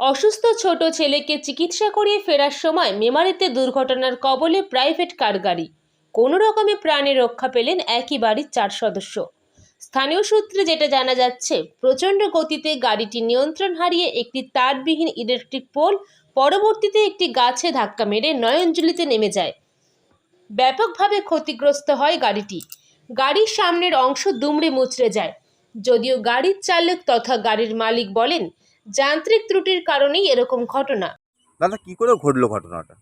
অসুস্থ ছোট ছেলেকে চিকিৎসা করিয়ে ফেরার সময় মেমারিতে দুর্ঘটনার কবলে প্রাইভেট কার গাড়ি কোনো রকমে প্রাণে রক্ষা পেলেন একই বাড়ির চার সদস্য। স্থানীয় সূত্রে যেটা জানা যাচ্ছে, প্রচণ্ড গতিতে গাড়িটি নিয়ন্ত্রণ হারিয়ে একটি তারবিহীন ইলেকট্রিক পোল পরবর্তীতে একটি গাছে ধাক্কা মেরে নয়নজুলিতে নেমে যায়। ব্যাপকভাবে ক্ষতিগ্রস্ত হয় গাড়িটি। গাড়ির সামনের অংশ দুমড়ে মুচড়ে যায়। যদিও গাড়ির চালক তথা গাড়ির মালিক বলেন যান্ত্রিক ত্রুটির কারণেই এরকম ঘটনা। দাদা কি করে ঘটলো ঘটনাটা?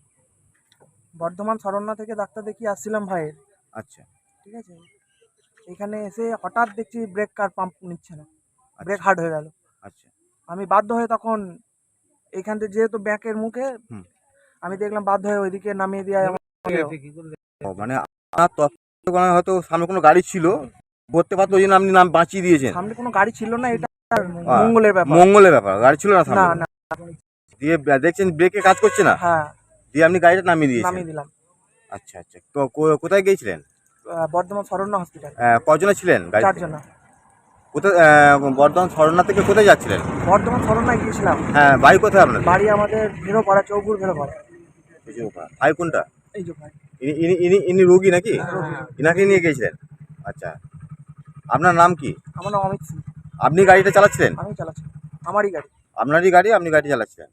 বর্ধমান শরণ্যা থেকে ডাক্তার দেখিয়ে আসছিলাম ভাইয়ের। আচ্ছা। ঠিক আছে? এখানে এসে হঠাৎ দেখছি ব্রেক কার পাম্প নিচ্ছে না। ব্রেক হার্ড হয়ে গেল। আচ্ছা। আমি বাধ্য হয়ে তখন এইখান থেকে যেহেতু ব্যাকের মুখে হুম। আমি দেখলাম বাধ্য হয়ে ওইদিকে নামিয়ে দিয়ে ও, মানে আপনার হয়তো সামনে কোনো গাড়ি ছিল করতে পারতো ওই জন্য আপনি নাম বাঁচিয়ে দিয়েছেন। সামনে কোনো গাড়ি ছিল না এটা মঙ্গলের ব্যাপার। মঙ্গলের ব্যাপার গাড়ি ছিল না না না। দিয়ে দেখছেন ব্রেকে কাজ করছে না? হ্যাঁ। দিয়ে আপনি গাড়িটা নামিয়ে দিয়েছেন? নামিয়ে দিলাম। আচ্ছা আচ্ছা। তো কোথায় গিয়েছিলেন? বর্ধমান শরণ্যা হসপিটাল। কজনে ছিলেন চারজন। কোথায় বর্ধমান শরণা থেকে কোথায় যাচ্ছিলেন? বর্ধমান শরণ্যায় গিয়েছিলাম। হ্যাঁ বাড়ি কোথায় আপনার বাড়ি আমাদের ভেরোপাড়া চৌপুর ভেরোপাড়া। ভাই কোনটা? এই যে ভাই। ইনি ইনি ইনি ইনি রুগী নাকি? ইনাকে নিয়ে গিয়েছিলেন? আচ্ছা। আপনার নাম কি? আমার নাম অমিত সিং। আপনি গাড়িটা চালাচ্ছিলেন আমি চালাচ্ছি আমারই গাড়ি আপনারই গাড়ি আপনি গাড়ি চালাচ্ছিলেন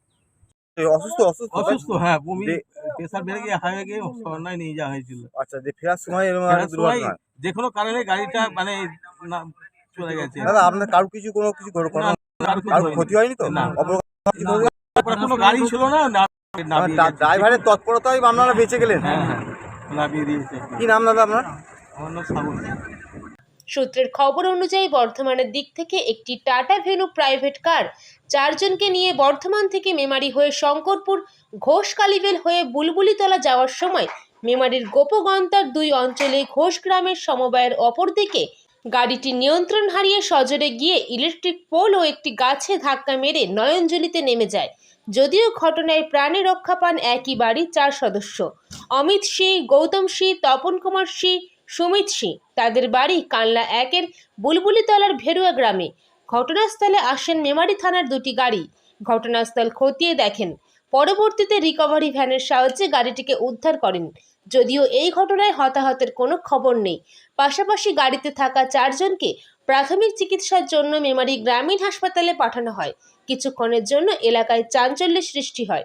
অসুস্থ অসুস্থ অসুস্থ হ্যাঁ বমি প্রেশার বেড়ে গিয়ে হাইওয়ে গিয়ে নিয়ে যাওয়া হয়েছিল আচ্ছা যে ফেরার সময় এরকম দুর্ঘটনা যে কোনো কারণে গাড়িটা মানে চলে গেছে দাদা আপনার কারও কিছু কোনো কিছু কারও। ক্ষতি হয়নি তো কোনো গাড়ি ছিল না। ড্রাইভারের তৎপরতায় আপনারা বেঁচে গেলেন হ্যাঁ হ্যাঁ দিয়েছে কি নাম দাদা আপনার আমার নাম সূত্রের খবর অনুযায়ী বর্ধমানের দিক থেকে একটি টাটা ভেনু প্রাইভেট কার চারজনকে নিয়ে বর্ধমান থেকে মেমারি হয়ে শঙ্করপুর, ঘোষ কালিবেল হয়ে বুলবুলিতলা যাওয়ার সময় মেমারির গোপগন্তার দুই অঞ্চলে ঘোষ গ্রামের সমবায়ের অপর দিকে গাড়িটি নিয়ন্ত্রণ হারিয়ে সজোরে গিয়ে ইলেকট্রিক পোল ও একটি গাছে ধাক্কা মেরে নয়নজলিতে নেমে যায়। যদিও ঘটনায় প্রাণে রক্ষা পান একই বাড়ির চার সদস্য। অমিত সিং, গৌতম সিং, তপন কুমার সিং সুমিত সিং। তাদের বাড়ি কানলা একের বুলবুলিতলার ভেরুয়া গ্রামে। ঘটনাস্থলে আসেন মেমারি থানার দুটি গাড়ি। ঘটনাস্থল খতিয়ে দেখেন, পরবর্তীতে রিকভারি ভ্যানের সাহায্যে গাড়িটিকে উদ্ধার করেন। যদিও এই ঘটনায় হতাহতের কোনো খবর নেই। পাশাপাশি গাড়িতে থাকা চারজনকে প্রাথমিক চিকিৎসার জন্য মেমারি গ্রামীণ হাসপাতালে পাঠানো হয়। কিছুক্ষণের জন্য এলাকায় চাঞ্চল্যের সৃষ্টি হয়।